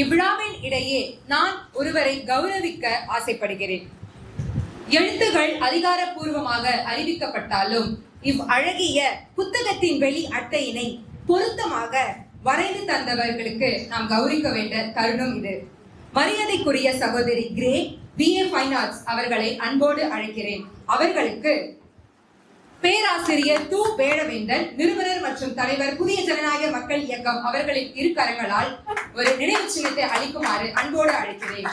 இவ்விழாவின் இடையே நான் ஒருவரை கௌரவிக்க ஆசைப்படுகிறேன். எழுத்துகள் அதிகாரப்பூர்வமாக அறிவிக்கப்பட்டாலும் இவ் அழகிய புத்தகத்தின் வெளி அட்டையினை பொருத்தமாக வரைந்து தந்தவர்களுக்கு நாம் கௌரிக்க வேண்ட தருணம் இது. மரியாதைக்குரிய சகோதரி Grey B A fine arts அவர்களை அன்போடு அழைக்கிறேன். அவர்களுக்கு பேராசிரியர் து. வேடவேந்தன் நிறுவனர் மற்றும் தலைவர் புதிய ஜனநாயக மக்கள் இயக்கம் அவர்களின் இரு கரங்களால் ஒரு நினைவு சின்னத்தை அளிக்குமாறு அன்போடு அழைக்கிறேன்.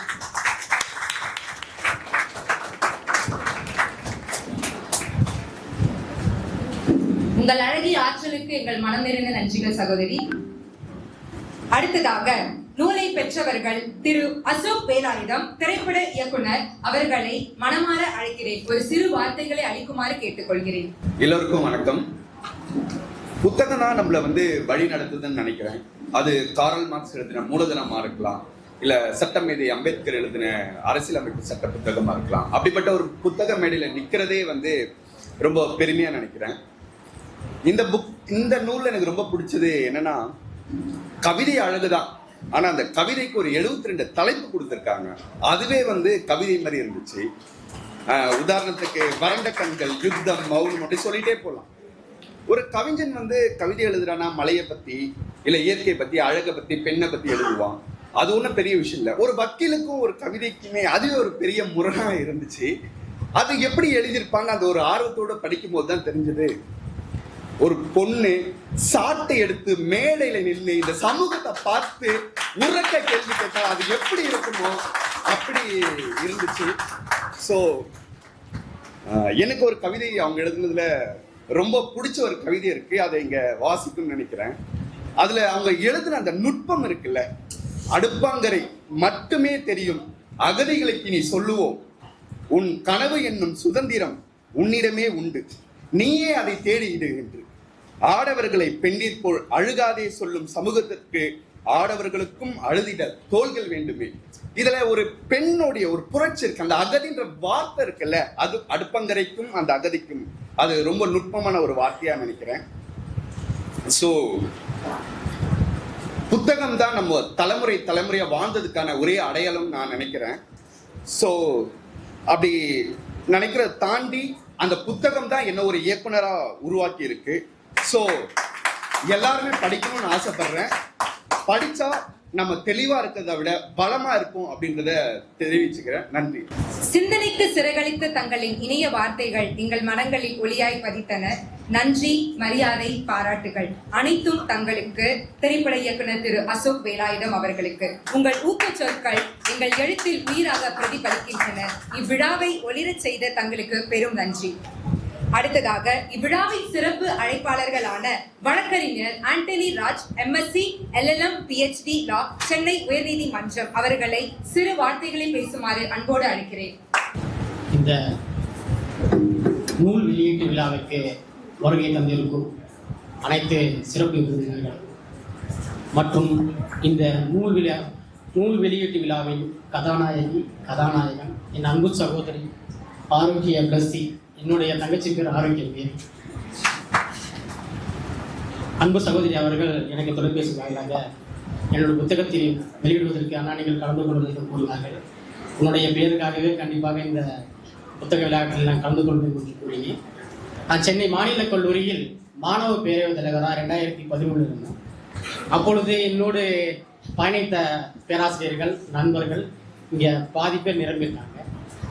உங்கள் அழகிய ஆற்றலுக்கு எங்கள் மனம் நிறைந்த நன்றிகள் சகோதரி. அடுத்ததாக பெற்றவர்கள் திரு அசோக் வேலாயுதம் திரைப்பட இயக்குனர் அவர்களை மனமாற அழைக்கிறேன். ஒரு சிறு வார்த்தைகளை அளிக்குமாறு கேட்டுக்கொள்கிறேன். எல்லோருக்கும் வணக்கம். புத்தகம் தான் நம்மளை வந்து வழி நடத்துதுன்னு நினைக்கிறேன். அது காரல் மார்க்ஸ் எழுதின மூலதனமாக இருக்கலாம் இல்ல சட்டமேதை அம்பேத்கர் எழுதின அரசியலமைப்பு சட்ட புத்தகமா இருக்கலாம். அப்படிப்பட்ட ஒரு புத்தக மேடையில் நிற்கிறதே வந்து ரொம்ப பெருமையா நினைக்கிறேன். இந்த புக் இந்த நூலில் எனக்கு ரொம்ப பிடிச்சது என்னன்னா கவிதை அழகுதான். ஆனா அந்த கவிதைக்கு ஒரு 72 ரெண்டு தலைப்பு கொடுத்துருக்காங்க. அதுவே வந்து கவிதை மாதிரி இருந்துச்சு. உதாரணத்துக்கு வறண்ட கண்கள் யுத்தம் மௌனம் அப்படி சொல்லிட்டே போகலாம் ஒரு கவிஞன் வந்து கவிதை எழுதுறானா மலையை பற்றி இல்லை இயற்கையை பற்றி அழகை பற்றி பெண்ணை பற்றி எழுதுவான். அது ஒன்றும் பெரிய விஷயம் இல்லை. ஒரு வக்கீலுக்கும் ஒரு கவிதைக்குமே அதுவே ஒரு பெரிய முரணாக இருந்துச்சு. அது எப்படி எழுதியிருப்பாங்க அந்த ஒரு ஆர்வத்தோட படிக்கும் போது தான் தெரிஞ்சது. ஒரு பொண்ணு சாட்டை எடுத்து மேடையில நின்று இந்த சமூகத்தை பார்த்து உறக்க கேள்வி கேட்டா அது எப்படி இருக்குமோ அப்படி இருந்துச்சு. ஸோ எனக்கு ஒரு கவிதை அவங்க எழுதுனதுல ரொம்ப பிடிச்ச ஒரு கவிதை இருக்கு. அதை இங்க வாசிக்கும்னு நினைக்கிறேன். அதுல அவங்க எழுதுன அந்த நுட்பம் இருக்குல்ல அடுப்பாங்கரை மட்டுமே தெரியும் அகதிகளுக்கு நீ சொல்லுவோம். உன் கனவு என்னும் சுதந்திரம் உன்னிடமே உண்டு. நீயே அதை தேடிடு என்று. ஆடவர்களை பெண்டிற் போல் அழுகாதே சொல்லும் சமூகத்திற்கு ஆடவர்களுக்கும் அழுதிட தோள்கள் வேண்டுமே. இதுல ஒரு பெண்ணுடைய ஒரு புரட்சி இருக்கு. அந்த அகதின்ற வார்த்தை இருக்குல்ல அது அடுப்பங்கரைக்கும் அந்த அகதிக்கும். அது ரொம்ப நுட்பமான ஒரு வார்த்தையா நினைக்கிறேன். ஸோ புத்தகம் தான் நம்ம தலைமுறை தலைமுறையா வாழ்ந்ததுக்கான ஒரே அடையாளம் நான் நினைக்கிறேன். ஸோ அப்படி நினைக்கிறத தாண்டி அந்த புத்தகம் தான் என்ன ஒரு இயக்குனரா உருவாக்கி இருக்கு ஸோ எல்லாருமே படிக்கணும்னு ஆசைப்படுறேன். படித்தா நம்ம தெளிவா இருக்கிறத விட பலமா இருக்கும் அப்படின்றத தெரிவிச்சுக்கிறேன். நன்றி. சிந்தனைக்கு சிறகழித்த தங்களின் இணைய வார்த்தைகள் எங்கள் மனங்களில் ஒளியாய் பதித்தன. நன்றி மரியாதை பாராட்டுகள் அனைத்தும் தங்களுக்கு. திரைப்பட இயக்குனர் திரு அசோக் வேலாயுதம் அவர்களுக்கு. உங்கள் ஊக்கச் சொற்கள் எங்கள் எழுத்தில் உயிராக பிரதிபலிக்கின்றன. இவ்விழாவை ஒளிரச் செய்த தங்களுக்கு பெரும் நன்றி. அடுத்ததாக இவ்விழாவின் சிறப்பு அழைப்பாளர்களான வழக்கறிஞர் Antony Raj MSc LLM PhD law Chennai உயர்நீதிமன்றம் அவர்களை சிறு வார்த்தைகளில் பேசுமாறு அன்போடு அழைக்கிறேன். இந்த நூல் வெளியீட்டு விழாவிற்கு வருகை தந்திருக்கும் அனைத்து சிறப்பு விருந்தினர்கள் மற்றும் இந்த நூல் விழா நூல் வெளியீட்டு விழாவின் கதாநாயகி கதாநாயகன் என் அன்பு சகோதரி ஆரோக்கிய பிளஸ்தி என்னுடைய தங்கச்சி பேர் ஆரோக்கியமே அன்பு சகோதரி அவர்கள் எனக்கு தொலைபேசி வாயிலாக என்னோட புத்தகத்தை வெளியிடுவதற்கு அண்ணா நீங்கள் கலந்து கொள்வதற்கு கூறினார்கள் உன்னுடைய பேருக்காகவே கண்டிப்பாக இந்த புத்தக விழாக்களில் நான் கலந்து கொள்வேன் என்று கூறினேன். நான் சென்னை மாநில கல்லூரியில் மாணவ பேரவைத் தலைவராக ரெண்டாயிரத்தி பதிமூணு இருந்தேன். அப்பொழுது என்னோடு பயணித்த பேராசிரியர்கள் நண்பர்கள் இங்கே பாதி பேர் நிரம்பியிருக்காங்க.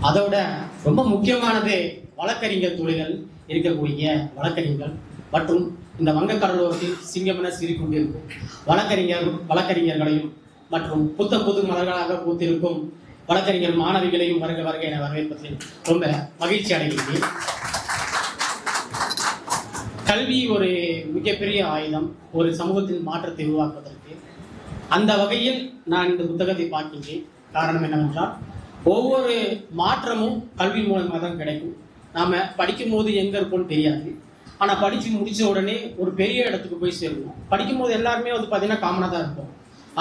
அதோட ரொம்ப முக்கியமானது வழக்கறிஞர் தொழில்கள் இருக்கக்கூடிய வழக்கறிஞர்கள். மற்றும் இந்த வங்கக்கடலோரத்தில் சிங்கமென சீறிக்கொண்டிருக்கும் வழக்கறிஞர் வழக்கறிஞர்களையும் மற்றும் புத்த புது மலர்களாக பூத்திருக்கும் வழக்கறிஞர் மாணவிகளையும் வருக வருக என வரவேற்பதில் ரொம்ப மகிழ்ச்சி அடைகிறேன் கல்வி ஒரு மிகப்பெரிய ஆயுதம் ஒரு சமூகத்தின் மாற்றத்தை உருவாக்குவதற்கு. அந்த வகையில் நான் இந்த புத்தகத்தை பார்க்கின்றேன். காரணம் என்னவென்றால் ஒவ்வொரு மாற்றமும் கல்வி மூலமாக தான் கிடைக்கும். நாம் படிக்கும்போது எங்கே இருப்போம்னு தெரியாது. ஆனால் படித்து முடித்த உடனே ஒரு பெரிய இடத்துக்கு போய் சேருவோம். படிக்கும்போது எல்லாருமே வந்து பார்த்தீங்கன்னா காமனாக தான் இருப்போம்.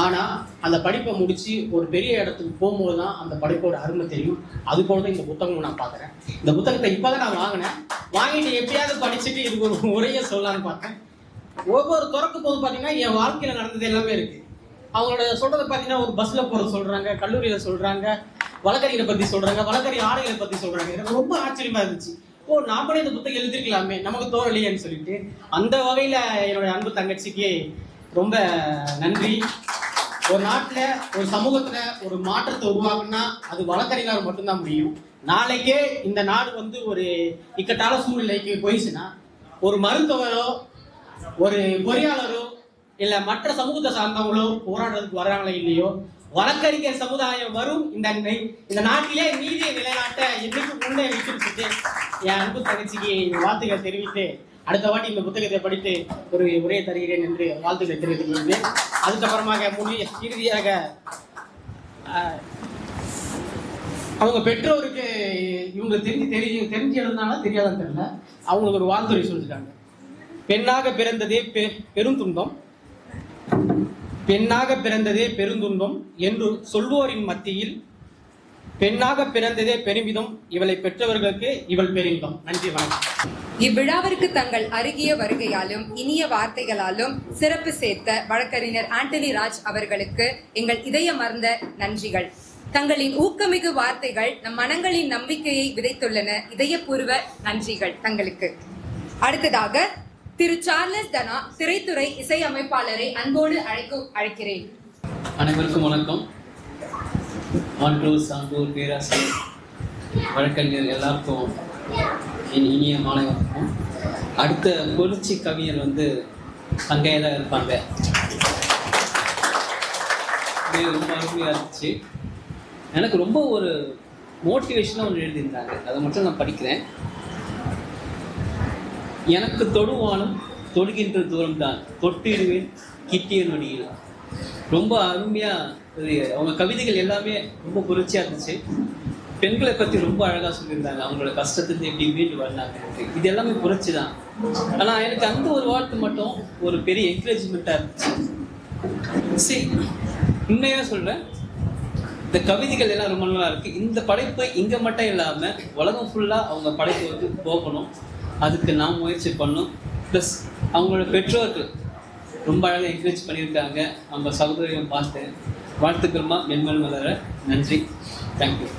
ஆனால் அந்த படிப்பை முடித்து ஒரு பெரிய இடத்துக்கு போகும்போது தான் அந்த படிப்போட அருமை தெரியும். அது போல தான் இந்த புத்தகம் நான் பார்க்குறேன் இந்த புத்தகத்தை இப்போ தான் நான் வாங்கினேன். வாங்கிட்டு எப்படியாவது படிச்சுட்டு இதுக்கு ஒரு உரையை சொல்லலாம்னு பார்த்தேன். ஒவ்வொரு துறக்கும் போது பார்த்தீங்கன்னா என் வாழ்க்கையில் நடந்தது எல்லாமே இருக்குது அவங்களோட சொல்கிறத பார்த்தீங்கன்னா ஒரு பஸ்ஸில் போகிற சொல்கிறாங்க கல்லூரியில் சொல்கிறாங்க வழக்கறிஞரை பத்தி சொல்றாங்க வழக்கறி ஆடைகளை பத்தி சொல்றாங்க. எனக்கு ரொம்ப ஆச்சரியமா இருந்துச்சு. ஓ நாமளே இந்த புத்தகம் எழுதிருக்கலாமே நமக்கு தோணலையேன்னு சொல்லிட்டு. அந்த வகையில என்னோட அன்பு தங்கச்சிக்கு ரொம்ப நன்றி. ஒரு நாட்டுல ஒரு சமூகத்துல ஒரு மாற்றத்தை உருவாக்குனா அது வழக்கறிஞர் மட்டும்தான் முடியும். நாளைக்கே இந்த நாடு வந்து ஒரு இக்கட்டான சூழ்நிலைக்கு போயிடுச்சுன்னா ஒரு மருத்துவரோ ஒரு பொறியாளரோ இல்லை மற்ற சமூகத்தை சார்ந்தவங்களோ போராடுறதுக்கு வர்றாங்களோ இல்லையோ வழக்கறிஞர் சமுதாயம் வரும். இந்த இந்த நாட்டிலே நீதியை நிலைநாட்ட என்னைக்கு முன்னே வைக்கிறது என் அன்பு தங்கச்சிக்கு வாழ்த்துக்கள் தெரிவித்து அடுத்த வாட்டி இந்த புத்தகத்தை படித்து ஒரு உரையை தருகிறேன் என்று வாழ்த்துக்களை தெரிவித்துக் அதுக்கப்புறமாக முடிய இறுதியாக அவங்க பெற்றோருக்கு இவங்க தெரிஞ்சு தெரிஞ்சு தெரிஞ்சு எழுதுனாலும் தெரியாதான்னு தெரியல. அவங்களுக்கு ஒரு வாழ்த்துறை சொல்லிட்டாங்க பெண்ணாக பிறந்ததே பெ- பெரும் துன்பம். பெண்ணாக பிறந்ததே பெருந்துன்பம் என்று சொல்வோரின் மத்தியில் பெண்ணாக பிறந்ததே பெருமிதம். இவளை பெற்றவர்களுக்கு இவள் பெருமிதம். நன்றி வணக்கம். இவ்விழாவிற்கு தங்கள் அருகிய வருகையாலும் இனிய வார்த்தைகளாலும் சிறப்பு சேர்த்த வழக்கறிஞர் ஆண்டனி ராஜ் அவர்களுக்கு எங்கள் இதயமர்ந்த நன்றிகள். தங்களின் ஊக்கமிகு வார்த்தைகள் நம் மனங்களின் நம்பிக்கையை விதைத்துள்ளன. இதயபூர்வ நன்றிகள் தங்களுக்கு. அடுத்ததாக திரு சார்லஸ் தனா திரைத்துறை இசையமைப்பாளரை அன்போடு அழைக்க அழைக்கிறேன். அனைவருக்கும் வணக்கம். ஆண்டூர் சாந்தூர் பேராசிரியர் வழக்கறிஞர் எல்லாருக்கும் என் இனிய மாலை வணக்கம். அடுத்த புரட்சி கவிஞர் வந்து அங்கேயே தான் இருப்பாங்க. இது ரொம்ப அருமையாக இருந்துச்சு. எனக்கு ரொம்ப ஒரு மோட்டிவேஷனாக ஒன்று எழுதியிருந்தாங்க. அதை மட்டும் நான் படிக்கிறேன். எனக்கு தொடுவானும் தொடுகின்ற தூரம் தான் தொட்டிடுவேன் கிட்டிய நொடியில். ரொம்ப அருமையாக அவங்க கவிதைகள் எல்லாமே ரொம்ப புரட்சியாக இருந்துச்சு. பெண்களை பற்றி ரொம்ப அழகாக சொல்லியிருந்தாங்க. அவங்களோட கஷ்டத்துக்கு எப்படி மீண்டு வரலாங்க இது எல்லாமே புரட்சி தான் ஆனால் எனக்கு அந்த ஒரு வார்த்தை மட்டும் ஒரு பெரிய என்கரேஜ்மெண்ட்டாக இருந்துச்சு. சரி உண்மையாக சொல்கிறேன் இந்த கவிதைகள் எல்லாம் ரொம்ப நல்லா இருக்கு. இந்த படைப்பு இங்க மட்டும் இல்லாம உலகம் ஃபுல்லா அவங்க படைப்பு வந்து போகணும் அதுக்கு நான் முயற்சி பண்ணணும். ப்ளஸ் அவங்களோட பெற்றோர்கள் ரொம்ப அழகாக என்கரேஜ் பண்ணியிருக்காங்க. அவங்க சகோதரியும் பார்த்தேன் வாழ்த்துக்கிறோமா மென்மல் மலர. நன்றி. தேங்க்யூ